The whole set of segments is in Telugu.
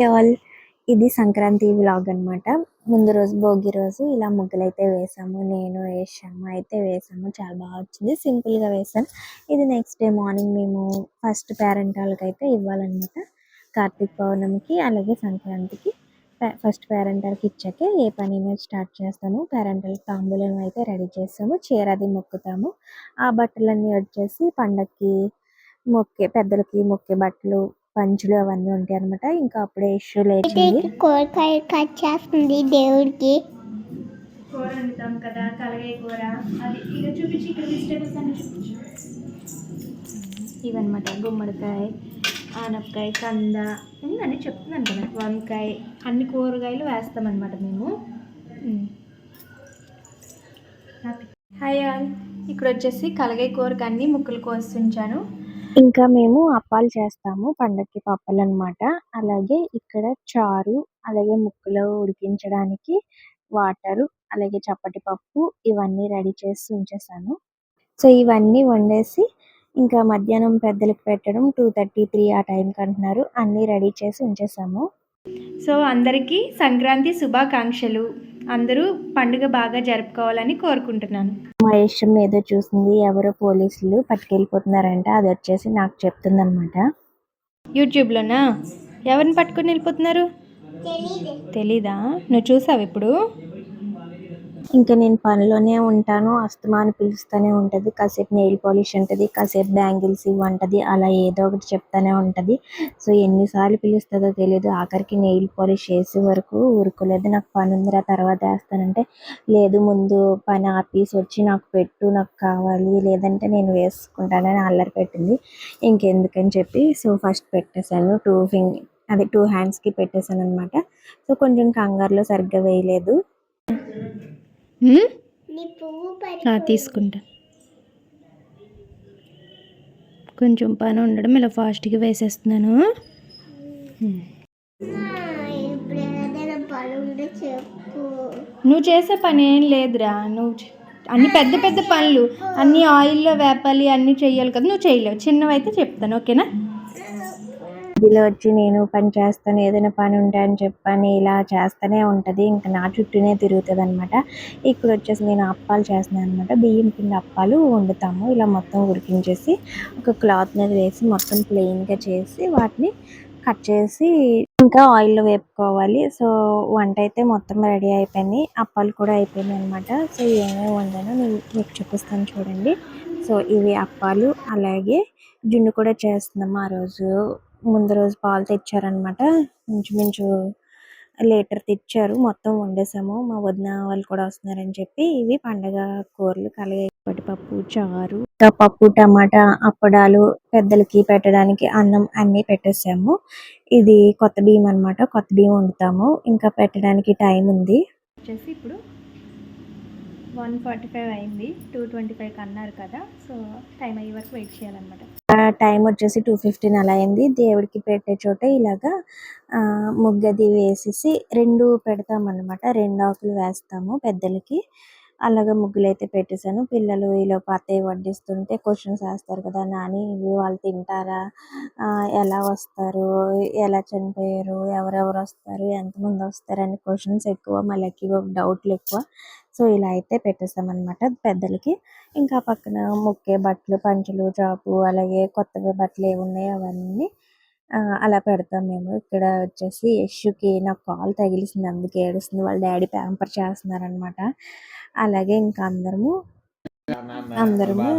హాయ్ ఆల్ ఇది సంక్రాంతి వ్లాగ్ అన్నమాట. ముందు రోజు భోగి రోజు ఇలా ముగ్గులు అయితే వేసాము. నేను వేసాము అయితే వేసాము. చాలా బాగా వచ్చింది. సింపుల్గా వేసాను ఇది నెక్స్ట్ డే మార్నింగ్ మేము ఫస్ట్ పేరెంట్ వాళ్ళకి అయితే ఇవ్వాలన్నమాట. కార్తీక పౌర్ణమికి అలాగే సంక్రాంతికి. ఫస్ట్ పేరెంట్ ఇచ్చాకే ఏ పనైనా స్టార్ట్ చేస్తాము. పేరెంటల్ తాంబూలం అయితే రెడీ చేస్తాము. చీర అది మొక్కుతాము. ఆ బట్టలన్నీ వచ్చేసి పండక్కి మొక్కే పెద్దలకి మొక్కే బట్టలు పంచులు అవన్నీ ఉంటాయి అన్నమాట ఇంకా అప్పుడే ఇష్యూ కట్ చేస్తుంది దేవుడికి. కూర వండుతాం కదా కలగాయ కూర. అది ఇక చూపించి ఇక్కడ వెజిటేబుల్స్ అన్ని చూపించు. ఇవన్నమాట గుమ్మడికాయ ఆనపకాయ కంద అని చెప్తున్నాను కదా. వంకాయ అన్ని కూరగాయలు వేస్తామన్నమాట మేము. Hi all. ఇక్కడ వచ్చేసి కలగాయ కూరకి అన్ని ముక్కలు కోసి ఉంచాను. ఇంకా మేము అప్పాలు చేస్తాము పండక్కి పప్పలు అన్నమాట అలాగే ఇక్కడ చారు అలాగే ముక్కలు ఉడికించడానికి వాటర్ అలాగే చప్పటి పప్పు ఇవన్నీ రెడీ చేసి ఉంచేసాను. సో ఇవన్నీ వండేసి ఇంకా మధ్యాహ్నం పెద్దలకు పెట్టడం టూ థర్టీ త్రీ ఆ టైంకి అంటున్నారు. అన్నీ రెడీ చేసి ఉంచేసాము. సో అందరికీ సంక్రాంతి శుభాకాంక్షలు. అందరూ పండుగ బాగా జరుపుకోవాలని కోరుకుంటున్నాను. మా ఇష్టం ఏదో చూసింది ఎవరో పోలీసులు పట్టుకెళ్ళిపోతున్నారంట అది వచ్చేసి నాకు చెప్తుంది అనమాట యూట్యూబ్లోనా? ఎవరిని పట్టుకొని వెళ్ళిపోతున్నారు? తెలీదా? నువ్వు చూసావు ఇప్పుడు? ఇంకా నేను పనిలోనే ఉంటాను. అస్తమాను పిలుస్తూనే ఉంటుంది. కాసేపు నెయిల్ పాలిష్ ఉంటుంది కాసేపు బ్యాంగిల్స్ ఇవ్వంటది. అలా ఏదో ఒకటి చెప్తానే ఉంటుంది. సో ఎన్నిసార్లు పిలుస్తుందో తెలియదు ఆఖరికి నెయిల్ పాలిష్ చేసే వరకు ఊరుకోలేదు. నాకు పని ఉందిరా తర్వాత వేస్తానంటే లేదు ముందు పని ఆపేసి వచ్చి నాకు పెట్టు నాకు కావాలి లేదంటే నేను వేసుకుంటానని అల్లరి పెట్టింది. ఇంకెందుకని చెప్పి సో ఫస్ట్ పెట్టేశాను. టూ ఫింగ్ అదే టూ హ్యాండ్స్కి పెట్టేశాను అనమాట సో కొంచెం కంగారులో సరిగ్గా వేయలేదు. తీసుకుంటా. కొంచెం పని ఉండడం ఇలా ఫాస్ట్గా వేసేస్తున్నాను. నువ్వు చేసే పని ఏం లేదురా. నువ్వు అన్ని పెద్ద పెద్ద పనులు. అన్ని ఆయిల్లో వేపాలి అన్ని చెయ్యాలి కదా. నువ్వు చేయలేవు చిన్నవి అయితే చెప్తాను ఓకేనా? మధ్యలో వచ్చి నేను పని చేస్తాను ఏదైనా పని ఉంటే అని చెప్పని ఇలా చేస్తూనే ఉంటుంది. ఇంకా నా చుట్టూనే తిరుగుతుంది అనమాట ఇక్కడ వచ్చేసి నేను అప్పాలు చేస్తున్నాను అనమాట బియ్యం పిండి అప్పాలు వండుతాము. ఇలా మొత్తం ఉడికించేసి ఒక క్లాత్ మీద వేసి మొత్తం ప్లెయిన్గా చేసి వాటిని కట్ చేసి ఇంకా ఆయిల్లో వేపుకోవాలి. సో వంట అయితే మొత్తం రెడీ అయిపోయింది. అప్పాలు కూడా అయిపోయినాయి అనమాట సో ఏమేమి వండానో నేను మీకు చూపిస్తాను చూడండి. సో ఇవి అప్పాలు అలాగే జున్ను కూడా చేస్తున్నాము ఆ రోజు. ముందు రోజు పాలు తెచ్చారనమాట ఇంచుమించు లీటర్ తెచ్చారు. మొత్తం వండేసాము. మా వదిన వాళ్ళు కూడా వస్తున్నారని చెప్పి ఇవి పండగ కూరలు కలగాయి పప్పు చారు ఇంకా పప్పు టమాటా అప్పడాలు పెద్దలకి పెట్టడానికి అన్నం అన్నీ పెట్టేసాము. ఇది కొత్త బియ్యం అన్నమాట. కొత్త బియ్యం వండుతాము. ఇంకా పెట్టడానికి టైం ఉంది. వచ్చేసి ఇప్పుడు వన్ ఫార్టీ ఫైవ్ అయింది. టూ ట్వంటీ ఫైవ్కి అన్నారు కదా. సో టైం అయ్యే వరకు వెయిట్ చేయాలన్నమాట. టైం వచ్చేసి టూ ఫిఫ్టీన్ అలా అయింది. దేవుడికి పెట్టే చోట ఇలాగా ముగ్గది వేసేసి రెండు పెడతాం అన్నమాట రెండు ఆకులు వేస్తాము పెద్దలకి. అలాగే ముగ్గులు అయితే పెట్టేశాను. పిల్లలు ఇలా అత్తయ్య వడ్డిస్తుంటే క్వశ్చన్స్ వేస్తారు కదా నాని ఇవి వాళ్ళు తింటారా? ఎలా వస్తారు? ఎలా చనిపోయారు? ఎవరెవరు వస్తారు? ఎంతమంది వస్తారు అని క్వశ్చన్స్ ఎక్కువ మళ్ళీ డౌట్లు ఎక్కువ. సో ఇలా అయితే పెట్టేస్తామన్నమాట పెద్దలకి. ఇంకా పక్కన ముక్కే బట్టలు పంచలు చాపు అలాగే కొత్తవి బట్టలు ఏమి ఉన్నాయో అవన్నీ అలా పెడతాం మేము. ఇక్కడ వచ్చేసి యశుకి నాకు కాల్ తగిలిసింది అందుకే ఏడుస్తుంది. వాళ్ళ డాడీ ప్యాంపర్ చేస్తున్నారు అనమాట అలాగే ఇంకా అందరము అందరము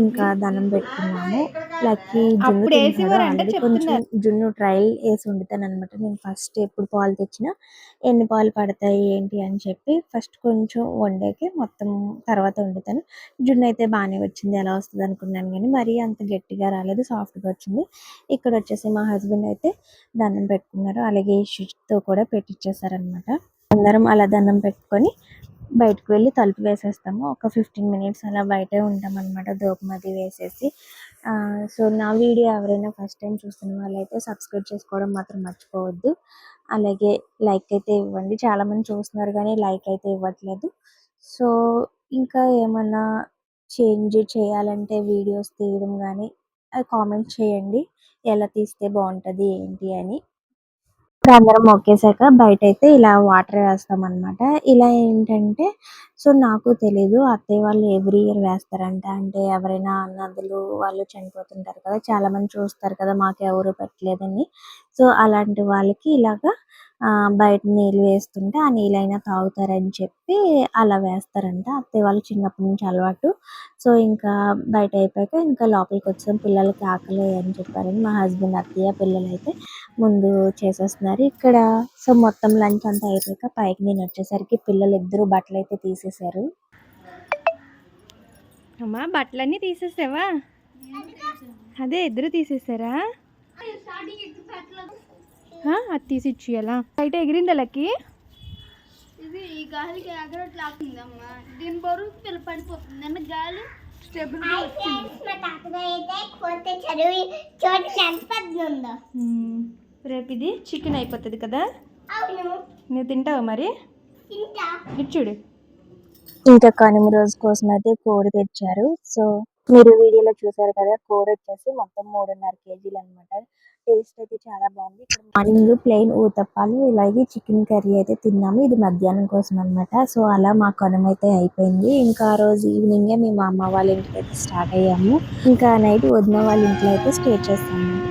ఇంకా దండం పెట్టుకున్నాము. లక్కీ జున్ను కొంచెం చెప్తున్నారు. జున్ను ట్రయల్ వేసి వండుతాను అనమాట నేను ఫస్ట్ ఎప్పుడు పాలు తెచ్చినా ఎన్ని పాలు పడతాయి ఏంటి అని చెప్పి ఫస్ట్ కొంచెం వండాకే మొత్తం తర్వాత వండుతాను. జున్ను అయితే బాగానే వచ్చింది ఎలా వస్తుంది అనుకున్నాను కానీ మరీ అంత గట్టిగా రాలేదు సాఫ్ట్గా వచ్చింది. ఇక్కడ వచ్చేసి మా హస్బెండ్ అయితే దండం పెట్టుకున్నారు. అలాగే తో కూడా పెట్టించేసారనమాట అందరం అలా దండం పెట్టుకొని బయటకు వెళ్ళి తలుపు వేసేస్తాము. ఒక ఫిఫ్టీన్ మినిట్స్ అలా బయటే ఉంటాం అనమాట దూపమది వేసేసి. సో నా వీడియో ఎవరైనా ఫస్ట్ టైం చూస్తున్న వాళ్ళైతే సబ్స్క్రైబ్ చేసుకోవడం మాత్రం మర్చిపోవద్దు. అలాగే లైక్ అయితే ఇవ్వండి. చాలామంది చూస్తున్నారు కానీ లైక్ అయితే ఇవ్వట్లేదు. సో ఇంకా ఏమన్నా చేంజ్ చేయాలంటే వీడియోస్ తీయడం కానీ కామెంట్ చేయండి. ఎలా తీస్తే బాగుంటుంది ఏంటి అని. అందరం మొక్కేసాక బయట అయితే ఇలా వాటర్ వేస్తాం అన్నమాట ఇలా ఏంటంటే సో నాకు తెలీదు. అత్తయ్య వాళ్ళు ఎవ్రీ ఇయర్ వేస్తారంట. అంటే ఎవరైనా అన్నదలు వాళ్ళు చనిపోతుంటారు కదా చాలా మంది చూస్తారు కదా మాకు ఎవరు పెట్టలేదని. సో అలాంటి వాళ్ళకి ఇలాగా బయట నీళ్ళు వేస్తుంటే ఆ నీళ్ళైనా తాగుతారని చెప్పి అలా వేస్తారంట. అత్తయ్య వాళ్ళు చిన్నప్పటి నుంచి అలవాటు. సో ఇంకా బయట అయిపోయాక ఇంకా లోపలికి వచ్చాం. పిల్లలకి ఆకలి అని చెప్పారని మా హస్బెండ్ అత్తయ్య పిల్లలు అయితే ముందు చేసేస్తున్నారు. ఇక్కడ సో మొత్తం లంచ్ అంతా అయిపోయాక పైకి నేను వచ్చేసరికి పిల్లలు ఇద్దరు బట్టలు అయితే తీసేశారు అమ్మా బట్టలన్నీ తీసేసావా? అదే ఇద్దరు తీసేసారా? ఆ, అది తీసి ఇచ్చేయాలా? బయట ఎగిరిందా లక్కి? ఇది ఈ గాలికి ఎగరట్లాకుందమ్మా దీని బరువు పిల్ల పడిపోతుంది. నిన్న గాలి స్టెబుల్ మా తాతగారు అయితే కొత్త చదివి చోటు చనిపోతుందో మ్మ్. రేపు ఇది చికెన్ అయిపోతుంది కదా? అవును. నువ్వు తింటావా మరి? తింటా. చూడు. ఇంకా కనుమ రోజు కోసం అయితే కోడి తెచ్చారు. సో మీరు వీడియోలో చూసారు కదా కోడి వచ్చేసి మొత్తం మూడున్నర కేజీలు అన్నమాట. టేస్ట్ అయితే చాలా బాగుంది. ఇక్కడ మార్నింగ్ ప్లెయిన్ ఊతప్పాలు ఇలాగే చికెన్ కర్రీ అయితే తిన్నాము. ఇది మధ్యాహ్నం కోసం అన్నమాట. సో అలా మా కొనం అయితే అయిపోయింది. ఇంకా ఆ రోజు ఈవినింగే మేము అమ్మ వాళ్ళ ఇంటికి అయితే స్టార్ట్ అయ్యాము. ఇంకా నైట్ వదిన వాళ్ళ ఇంట్లో అయితే స్టే చేస్తాము.